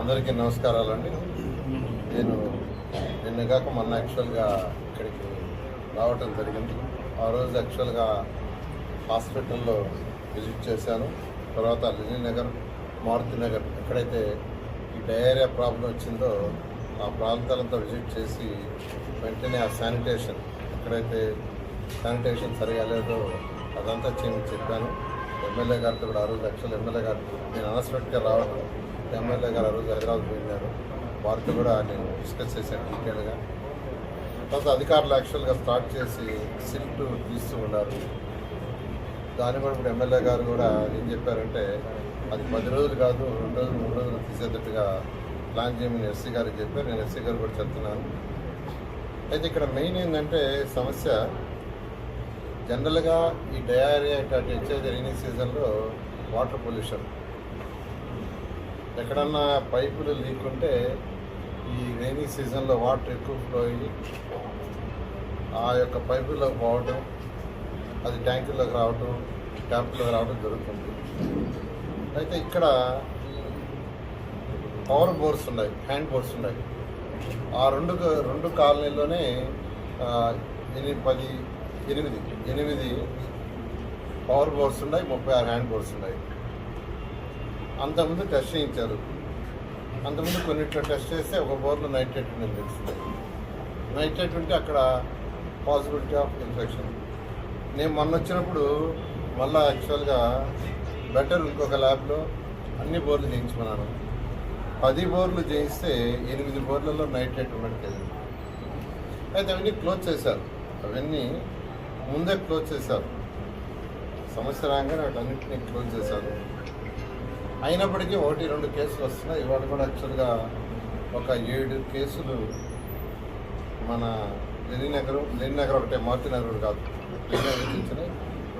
అందరికీ నమస్కారాలండి. నేను నిన్న కాక మొన్న యాక్చువల్గా ఇక్కడికి రావటం జరిగింది. ఆ రోజు యాక్చువల్గా హాస్పిటల్లో విజిట్ చేశాను. తర్వాత లిలీ నగర్ మారుతి నగర్ ఎక్కడైతే ఈ డయేరియా ప్రాబ్లం వచ్చిందో ఆ ప్రాంతాలంతా విజిట్ చేసి వెంటనే ఆ శానిటేషన్ ఎక్కడైతే శానిటేషన్ సరిగా లేదో అదంతా చేయమని చెప్పాను. ఎమ్మెల్యే గారితో కూడా ఆ రోజు యాక్చువల్ ఎమ్మెల్యే గారు నేను అనస్పెక్ట్గా రావడం ఎమ్మెల్యే గారు ఆ రోజు హైదరాబాద్ పోయినారు. వారితో కూడా నేను డిస్కస్ చేశాను డీటెయిల్గా తర్వాత అధికారులు యాక్చువల్గా స్టార్ట్ చేసి సిల్ట్ తీస్తూ ఉన్నారు. దాన్ని కూడా ఇప్పుడు ఎమ్మెల్యే గారు కూడా ఏం చెప్పారంటే అది పది రోజులు కాదు రెండు రోజులు మూడు రోజులు తీసేటట్టుగా ప్లాన్ చేయమని ఎస్సీ గారికి చెప్పారు. నేను ఎస్సీ గారు కూడా చెప్తున్నాను. అయితే ఇక్కడ మెయిన్ ఏంటంటే సమస్య జనరల్గా ఈ డయారియా ఇట్లాంటి వచ్చే రైనింగ్ సీజన్లో వాటర్ పొల్యూషన్ ఎక్కడన్నా పైపులు లీక్ ఉంటే ఈ రైనీ సీజన్లో వాటర్ ఎక్కువ ఫ్లో అయ్యి ఆ యొక్క పైపుల్లోకి పోవడం అది ట్యాంకుల్లోకి రావటం ట్యాప్లోకి రావడం జరుగుతుంది. అయితే ఇక్కడ పవర్ బోర్స్ ఉన్నాయి హ్యాండ్ బోర్స్ ఉన్నాయి. ఆ రెండు రెండు కాలనీలోనే ఎనిమిది పది ఎనిమిది ఎనిమిది పవర్ బోర్స్ ఉన్నాయి ముప్పై ఆరు హ్యాండ్ బోర్స్ ఉన్నాయి. అంతకుముందు టెస్ట్ చేయించారు. అంతకుముందు కొన్నిట్లో టెస్ట్ చేస్తే ఒక బోర్లో నైట్రేట్ ఉందని తెలిసింది. నైట్రేట్ ఉంటే అక్కడ పాసిబిలిటీ ఆఫ్ ఇన్ఫెక్షన్. నేను మొన్న వచ్చినప్పుడు మళ్ళీ యాక్చువల్గా బెటర్ ఇంకొక ల్యాబ్లో అన్ని బోర్లు చేయించుకున్నాను పది బోర్లు చేయిస్తే ఎనిమిది బోర్లలో నైట్రేట్ ఉన్నట్టు తెలియదు అయితే అవన్నీ క్లోజ్ చేశారు. అవన్నీ ముందే క్లోజ్ చేశారు. సమస్య రాగానే వాటన్నింటినీ క్లోజ్ చేశారు. అయినప్పటికీ ఒకటి రెండు కేసులు వస్తున్నాయి. ఇవాళ కూడా యాక్చువల్గా ఒక ఏడు కేసులు మన లెనిన్ నగరం లెనిన్ నగర్ ఒకటే మారుతి నగర్ కాదు. లెనిన్ నుంచి వచ్చినాయి.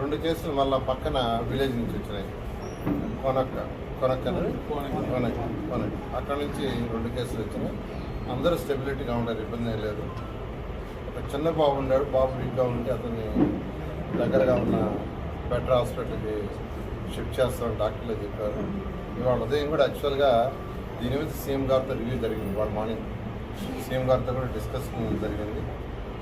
రెండు కేసులు మళ్ళీ పక్కన విలేజ్ నుంచి వచ్చినాయి. కొనక్క కొనక్క కొనక్ కొనక్. అక్కడ నుంచి రెండు కేసులు వచ్చినాయి. అందరూ స్టెబిలిటీగా ఉండారు ఇబ్బంది లేదు. ఒక చిన్న బాబు ఉన్నాడు. బాబు వీక్గా ఉంటే అతన్ని దగ్గరగా ఉన్న బెటర్ హాస్పిటల్కి షిఫ్ట్ చేస్తామని డాక్టర్లు చెప్పారు. ఇవాళ ఉదయం కూడా యాక్చువల్గా దీని మీద సీఎం గారితో రివ్యూ జరిగింది ఇవాళ మార్నింగ్. సీఎం గారితో కూడా డిస్కషన్ జరిగింది.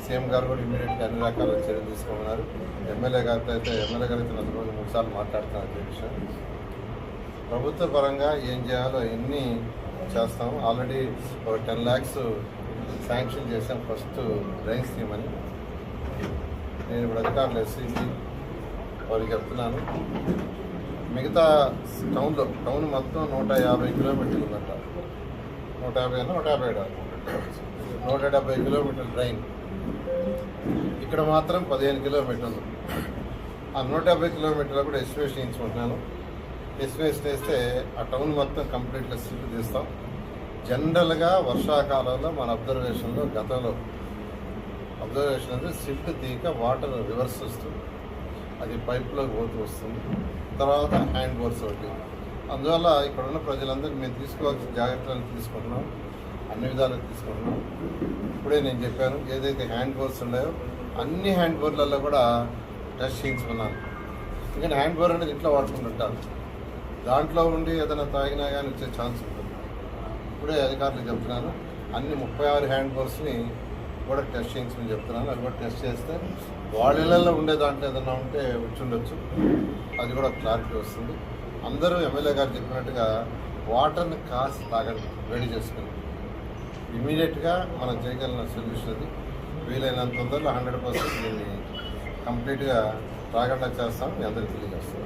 సీఎం గారు కూడా ఇమీడియట్గా అన్ని రకాల చర్యలు తీసుకున్నారు ఎమ్మెల్యే గారితో అయితే ఎమ్మెల్యే గారు అయితే నన్ను రోజు మూడు సార్లు మాట్లాడుతున్నారు విషయం. ప్రభుత్వ పరంగా ఏం చేయాలో ఎన్ని చేస్తాం. ఆల్రెడీ ఒక టెన్ ల్యాక్స్ శాంక్షన్ చేసాం ఫస్ట్ రైన్ స్కీమ్ అని. నేను ఇప్పుడు అధికారులు ఎస్సీకి వారికి చెప్తున్నాను. మిగతా టౌన్లో టౌన్ మొత్తం నూట యాభై కిలోమీటర్లు ఉందంట. నూట యాభై నూట యాభై ఏడు నూట డెబ్బై కిలోమీటర్ల ట్రైన్. ఇక్కడ మాత్రం పదిహేను కిలోమీటర్లు ఆ నూట యాభై కిలోమీటర్లు కూడా ఎస్టిమేషన్ చేయించుకుంటున్నాను. ఎస్టిమేషన్ వేస్తే ఆ టౌన్ మొత్తం కంప్లీట్గా సిల్ తీస్తాం జనరల్గా వర్షాకాలంలో మన అబ్జర్వేషన్లో గతంలో అబ్జర్వేషన్ అంటే సిల్ట్ తీయక వాటర్ రివర్స్ వస్తుంది. అది పైప్లోకి పోతూ వస్తుంది. తర్వాత హ్యాండ్ బోర్స్ ఒకటి. అందువల్ల ఇక్కడ ఉన్న ప్రజలందరూ మేము తీసుకోవాల్సిన జాగ్రత్తలను తీసుకుంటున్నాం. అన్ని విధాలుగా తీసుకుంటున్నాం. ఇప్పుడే నేను చెప్పాను ఏదైతే హ్యాండ్ బోర్స్ ఉన్నాయో అన్ని హ్యాండ్ బోర్లలో కూడా టెస్ట్ చేయించుకున్నాను ఎందుకంటే హ్యాండ్ బోర్ అనేది ఇంట్లో వాడుకుంటుంటారు దాంట్లో ఉండి ఏదైనా తాగినా కానీ వచ్చే ఛాన్స్ ఉంటుంది. ఇప్పుడే అధికారులు చెప్తున్నాను అన్ని ముప్పై ఆరు హ్యాండ్ బోర్స్ని కూడా టెస్ట్ చేయించమని చెప్తున్నాను అది కూడా టెస్ట్ చేస్తే వాళ్ళ ఇళ్ళల్లో ఉండే దాంట్లో ఏదైనా ఉంటే వచ్చి ఉండొచ్చు. అది కూడా క్లారిటీ వస్తుంది. అందరూ ఎమ్మెల్యే గారు చెప్పినట్టుగా వాటర్ని కాసి తాగండి వేడి చేసుకుని. ఇమీడియట్గా మనం చేయగలిగిన సొల్యూషన్ అది. వీలైనంత తొందరలో హండ్రెడ్ పర్సెంట్ దీన్ని కంప్లీట్గా తాగండా చేస్తాం మీ అందరికీ తెలియజేస్తాం